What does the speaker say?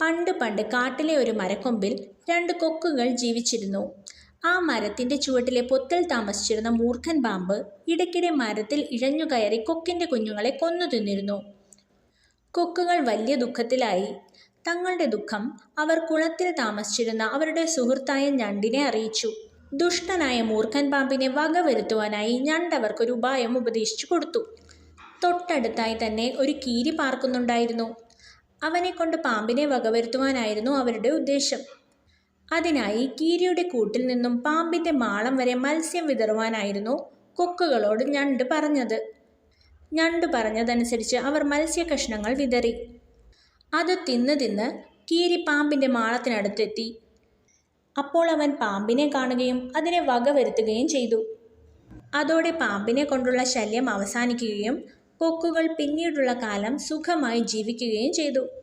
പണ്ട് പണ്ട് കാട്ടിലെ ഒരു മരക്കൊമ്പിൽ രണ്ട് കൊക്കുകൾ ജീവിച്ചിരുന്നു. ആ മരത്തിന്റെ ചുവട്ടിലെ പൊത്തിൽ താമസിച്ചിരുന്ന മൂർഖൻ പാമ്പ് ഇടയ്ക്കിടെ മരത്തിൽ ഇഴഞ്ഞു കയറി കൊക്കിന്റെ കുഞ്ഞുങ്ങളെ കൊന്നു തിന്നിരുന്നു. കൊക്കുകൾ വലിയ ദുഃഖത്തിലായി. തങ്ങളുടെ ദുഃഖം അവർ കുളത്തിൽ താമസിച്ചിരുന്ന അവരുടെ സുഹൃത്തായ ഞണ്ടിനെ അറിയിച്ചു. ദുഷ്ടനായ മൂർഖൻ പാമ്പിനെ വകവരുത്തുവാനായി ഞണ്ട് അവർക്കൊരു ഉപായം ഉപദേശിച്ചു കൊടുത്തു. തൊട്ടടുത്തായി തന്നെ ഒരു കീരി പാർക്കുന്നുണ്ടായിരുന്നു. അവനെ കൊണ്ട് പാമ്പിനെ വകവരുത്തുവാനായിരുന്നു അവരുടെ ഉദ്ദേശം. അതിനായി കീരിയുടെ കൂട്ടിൽ നിന്നും പാമ്പിന്റെ മാളം വരെ മത്സ്യം വിതറുവാനായിരുന്നു കൊക്കുകളോട് ഞണ്ട് പറഞ്ഞത്. ഞണ്ട് പറഞ്ഞതനുസരിച്ച് അവർ മത്സ്യ കഷ്ണങ്ങൾ വിതറി. അത് തിന്ന് തിന്ന് കീരി പാമ്പിന്റെ മാളത്തിനടുത്തെത്തി. അപ്പോൾ അവൻ പാമ്പിനെ കാണുകയും അതിനെ വകവരുത്തുകയും ചെയ്തു. അതോടെ പാമ്പിനെ കൊണ്ടുള്ള ശല്യം അവസാനിക്കുകയും കൊക്കുകൾ പിന്നീടുള്ള കാലം സുഖമായി ജീവിക്കുകയും ചെയ്തു.